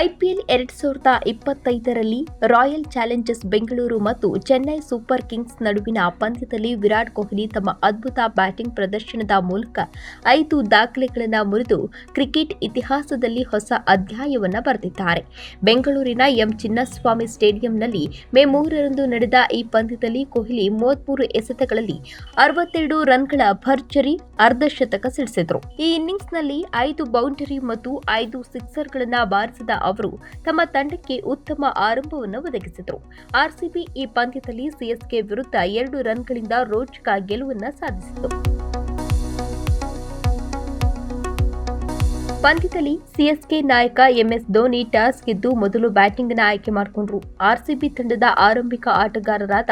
IPL ಎರಡ್ ಸಾವಿರದ ಇಪ್ಪತ್ತೈದರಲ್ಲಿ royal Challengers Bengaluru ಮತ್ತು ಚೆನ್ನೈ ಸೂಪರ್ ಕಿಂಗ್ಸ್ ನಡುವಿನ ಪಂದ್ಯದಲ್ಲಿ ವಿರಾಟ್ ಕೊಹ್ಲಿ ತಮ್ಮ ಅದ್ಭುತ ಬ್ಯಾಟಿಂಗ್ ಪ್ರದರ್ಶನದ ಮೂಲಕ ಐದು ದಾಖಲೆಗಳನ್ನು ಮುರಿದು ಕ್ರಿಕೆಟ್ ಇತಿಹಾಸದಲ್ಲಿ ಹೊಸ ಅಧ್ಯಾಯವನ್ನು ಬರೆದಿದ್ದಾರೆ. ಬೆಂಗಳೂರಿನ ಎಂ ಚಿನ್ನಸ್ವಾಮಿ ಸ್ಟೇಡಿಯಂನಲ್ಲಿ ಮೇ ಮೂರರಂದು ನಡೆದ ಈ ಪಂದ್ಯದಲ್ಲಿ ಕೊಹ್ಲಿ ಮೂವತ್ಮೂರು ಎಸೆತಗಳಲ್ಲಿ ಅರವತ್ತೆರಡು ರನ್ಗಳ ಭರ್ಜರಿ ಅರ್ಧಶತಕ ಸಿಡಿಸಿದರು. ಈ ಇನ್ನಿಂಗ್ಸ್ನಲ್ಲಿ ಐದು ಬೌಂಡರಿ ಮತ್ತು ಐದು ಸಿಕ್ಸರ್ಗಳನ್ನು ಬಾರಿಸಿದ ಅವರು ತಮ್ಮ ತಂಡಕ್ಕೆ ಉತ್ತಮ ಆರಂಭವನ್ನು ಒದಗಿಸಿದರು. ಆರ್ಸಿಬಿ ಈ ಪಂದ್ಯದಲ್ಲಿ ಸಿಎಸ್ಕೆ ವಿರುದ್ಧ ಎರಡು ರನ್ಗಳಿಂದ ರೋಚಕ ಗೆಲುವನ್ನು ಸಾಧಿಸಿತು. ಪಂದ್ಯದಲ್ಲಿ ಸಿಎಸ್ಕೆ ನಾಯಕ ಎಂಎಸ್ ಧೋನಿ ಟಾಸ್ ಗೆದ್ದು ಮೊದಲು ಬ್ಯಾಟಿಂಗ್ನ ಆಯ್ಕೆ ಮಾಡಿಕೊಂಡ್ರು. ಆರ್ಸಿಬಿ ತಂಡದ ಆರಂಭಿಕ ಆಟಗಾರರಾದ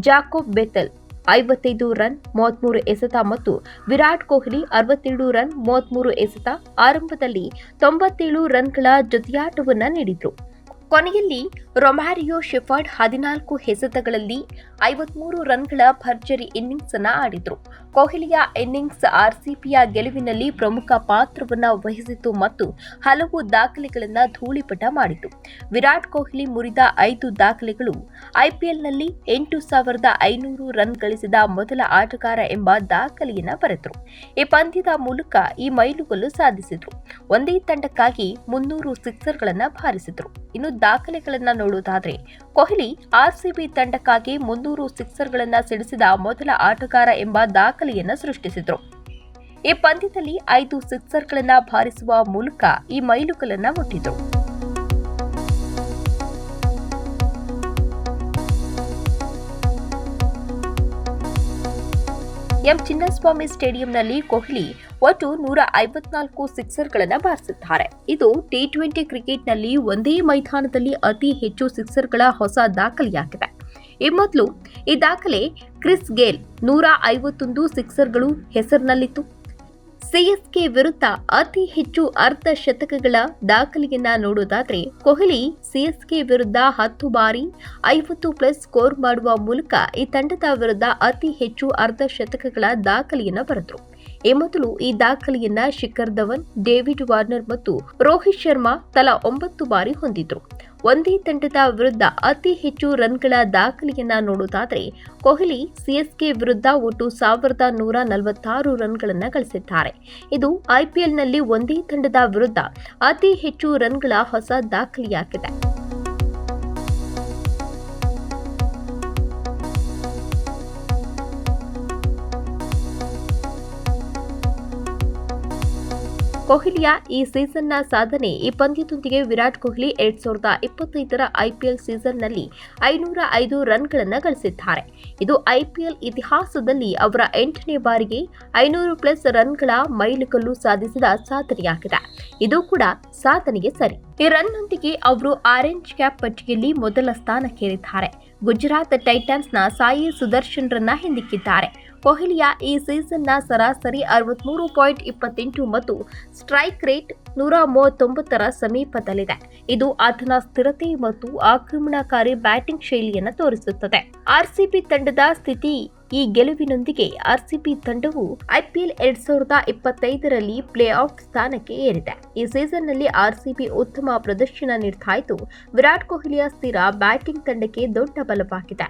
ಜಾಕೋಬ್ ಬೆಥೆಲ್ ಐವತ್ತೈದು ರನ್ ಮೂವತ್ಮೂರು ಎಸೆತ ಮತ್ತು ವಿರಾಟ್ ಕೊಹ್ಲಿ ಅರವತ್ತೆರಡು ರನ್ ಮೂವತ್ಮೂರು ಎಸೆತ ಆರಂಭದಲ್ಲಿ ತೊಂಬತ್ತೇಳು ರನ್ಗಳ ಜೊತೆಯಾಟವನ್ನು ನೀಡಿದರು. ಕೊನೆಯಲ್ಲಿ ರೊಮ್ಯಾರಿಯೋ ಶೆಫರ್ಡ್ ಹದಿನಾಲ್ಕು ಎಸೆತಗಳಲ್ಲಿ ಐವತ್ಮೂರು ರನ್ಗಳ ಭರ್ಜರಿ ಇನ್ನಿಂಗ್ಸ್ ಅನ್ನು ಆಡಿದರು. ಕೊಹ್ಲಿಯ ಇನ್ನಿಂಗ್ಸ್ ಆರ್ಸಿಬಿಯ ಗೆಲುವಿನಲ್ಲಿ ಪ್ರಮುಖ ಪಾತ್ರವನ್ನು ವಹಿಸಿತು ಮತ್ತು ಹಲವು ದಾಖಲೆಗಳನ್ನು ಧೂಳಿಪಟ ಮಾಡಿತು. ವಿರಾಟ್ ಕೊಹ್ಲಿ ಮುರಿದ ಐದು ದಾಖಲೆಗಳು ಐಪಿಎಲ್ನಲ್ಲಿ ಎಂಟು ಸಾವಿರದ ಐನೂರು ರನ್ ಗಳಿಸಿದ ಮೊದಲ ಆಟಗಾರ ಎಂಬ ದಾಖಲೆಯನ್ನು ಬರೆದರು. ಈ ಪಂದ್ಯದ ಮೂಲಕ ಈ ಮೈಲುಗಲ್ಲು ಸಾಧಿಸಿದರು. ಒಂದೇ ತಂಡಕ್ಕಾಗಿ ಮುನ್ನೂರು ಸಿಕ್ಸರ್ಗಳನ್ನು ಬಾರಿಸಿದ್ರು ಇನ್ನು ದಾಖಲೆಗಳನ್ನ ನೋಡುವುದಾದ್ರೆ, ಕೊಹ್ಲಿ ಆರ್ಸಿಬಿ ತಂಡಕ್ಕಾಗಿ ಮುನ್ನೂರು ಸಿಕ್ಸರ್ಗಳನ್ನು ಸಿಡಿಸಿದ ಮೊದಲ ಆಟಗಾರ ಎಂಬ ದಾಖಲೆಯನ್ನು ಸೃಷ್ಟಿಸಿದರು. ಈ ಪಂದ್ಯದಲ್ಲಿ ಐದು ಸಿಕ್ಸರ್ಗಳನ್ನು ಬಾರಿಸುವ ಮೂಲಕ ಈ ಮೈಲುಗಲನ್ನು ಮುಟ್ಟಿದ್ರು. ಎಂ ಚಿನ್ನಸ್ವಾಮಿ ಸ್ಟೇಡಿಯಂನಲ್ಲಿ ಕೊಹ್ಲಿ ಒಟ್ಟು ನೂರ ಐವತ್ನಾಲ್ಕು ಸಿಕ್ಸರ್ಗಳನ್ನು ಬಾರಿಸಿದ್ದಾರೆ. ಇದು ಟಿ ಟ್ವೆಂಟಿ ಕ್ರಿಕೆಟ್ನಲ್ಲಿ ಒಂದೇ ಮೈದಾನದಲ್ಲಿ ಅತಿ ಹೆಚ್ಚು ಸಿಕ್ಸರ್ಗಳ ಹೊಸ ದಾಖಲೆಯಾಗಿದೆ. ಈ ಮೊದಲು ಈ ದಾಖಲೆ ಕ್ರಿಸ್ ಗೇಲ್ ನೂರ ಐವತ್ತೊಂದು ಸಿಕ್ಸರ್ಗಳು ಹೆಸರಿನಲ್ಲಿತ್ತು. ಸಿಎಸ್ಕೆ ವಿರುದ್ಧ ಅತಿ ಹೆಚ್ಚು ಅರ್ಧ ಶತಕಗಳ ದಾಖಲೆಯನ್ನ ನೋಡೋದಾದ್ರೆ ಕೊಹ್ಲಿ ಸಿಎಸ್ಕೆ ವಿರುದ್ಧ ಹತ್ತು ಬಾರಿ ಐವತ್ತು ಪ್ಲಸ್ ಸ್ಕೋರ್ ಮಾಡುವ ಮೂಲಕ ಈ ತಂಡದ ವಿರುದ್ಧ ಅತಿ ಹೆಚ್ಚು ಅರ್ಧ ಶತಕಗಳ ದಾಖಲೆಯನ್ನ ಬರೆದ್ರು. ಈ ಮೊದಲು ಈ ದಾಖಲೆಯನ್ನ ಶಿಖರ್ ಧವನ್, ಡೇವಿಡ್ ವಾರ್ನರ್ ಮತ್ತು ರೋಹಿತ್ ಶರ್ಮಾ ತಲಾ ಒಂಬತ್ತು ಬಾರಿ ಹೊಂದಿದ್ರು. ಒಂದೇ ತಂಡದ ವಿರುದ್ಧ ಅತಿ ಹೆಚ್ಚು ರನ್ಗಳ ದಾಖಲೆಯನ್ನ ನೋಡುವುದಾದರೆ ಕೊಹ್ಲಿ ಸಿಎಸ್ಕೆ ವಿರುದ್ಧ ಒಟ್ಟು ಸಾವಿರದ ನೂರ ನಲವತ್ತಾರು ರನ್ಗಳನ್ನು ಗಳಿಸಿದ್ದಾರೆ. ಇದು ಐಪಿಎಲ್ನಲ್ಲಿ ಒಂದೇ ತಂಡದ ವಿರುದ್ಧ ಅತಿ ಹೆಚ್ಚು ರನ್ಗಳ ಹೊಸ ದಾಖಲೆಯಾಗಿದೆ. ಕೊಹ್ಲಿಯ ಈ ಸೀಸನ್ನ ಸಾಧನೆ ಈ ಪಂದ್ಯದೊಂದಿಗೆ ವಿರಾಟ್ ಕೊಹ್ಲಿ ಎರಡ್ ಸಾವಿರದ ಇಪ್ಪತ್ತೈದರ ಐಪಿಎಲ್ ಸೀಸನ್ನಲ್ಲಿ ಐನೂರ ಐದು ರನ್ಗಳನ್ನು ಗಳಿಸಿದ್ದಾರೆ. ಇದು ಐಪಿಎಲ್ ಇತಿಹಾಸದಲ್ಲಿ ಅವರ ಎಂಟನೇ ಬಾರಿಗೆ ಐನೂರು ಪ್ಲಸ್ ರನ್ಗಳ ಮೈಲುಗಲ್ಲು ಸಾಧಿಸಿದ ಸಾಧನೆಯಾಗಿದೆ. ಇದು ಕೂಡ ಸಾಧನೆಗೆ ಸರಿ. ಈ ರನ್ನೊಂದಿಗೆ ಅವರು ಆರೆಂಜ್ ಕ್ಯಾಪ್ ಪಟ್ಟಿಯಲ್ಲಿ ಮೊದಲ ಸ್ಥಾನಕ್ಕೇರಿದ್ದಾರೆ. ಗುಜರಾತ್ ಟೈಟನ್ಸ್ನ ಸಾಯಿ ಸುದರ್ಶನ್ರನ್ನ ಹಿಂದಿಕ್ಕಿದ್ದಾರೆ. ಕೊಹ್ಲಿಯ ಈ ಸೀಸನ್ನ ಸರಾಸರಿ ಅರವತ್ಮೂರು ಪಾಯಿಂಟ್ ಇಪ್ಪತ್ತೆಂಟು ಮತ್ತು ಸ್ಟ್ರೈಕ್ ರೇಟ್ ನೂರ ಮೂವತ್ತೊಂಬತ್ತರ ಸಮೀಪದಲ್ಲಿದೆ. ಇದು ಆತನ ಸ್ಥಿರತೆ ಮತ್ತು ಆಕ್ರಮಣಕಾರಿ ಬ್ಯಾಟಿಂಗ್ ಶೈಲಿಯನ್ನು ತೋರಿಸುತ್ತದೆ. ಆರ್ಸಿಬಿ ತಂಡದ ಸ್ಥಿತಿ ಈ ಗೆಲುವಿನೊಂದಿಗೆ ಆರ್ಸಿಬಿ ತಂಡವು ಐಪಿಎಲ್ ಎರಡ್ ಸಾವಿರದ ಇಪ್ಪತ್ತೈದರಲ್ಲಿ ಪ್ಲೇ ಆಫ್ ಸ್ಥಾನಕ್ಕೆ ಏರಿದೆ. ಈ ಸೀಸನ್ನಲ್ಲಿ ಆರ್ಸಿಬಿ ಉತ್ತಮ ಪ್ರದರ್ಶನ ನೀಡ್ತಾ ಇದ್ದು, ವಿರಾಟ್ ಕೊಹ್ಲಿಯ ಸ್ಥಿರ ಬ್ಯಾಟಿಂಗ್ ತಂಡಕ್ಕೆ ದೊಡ್ಡ ಬಲವಾಗಿದೆ.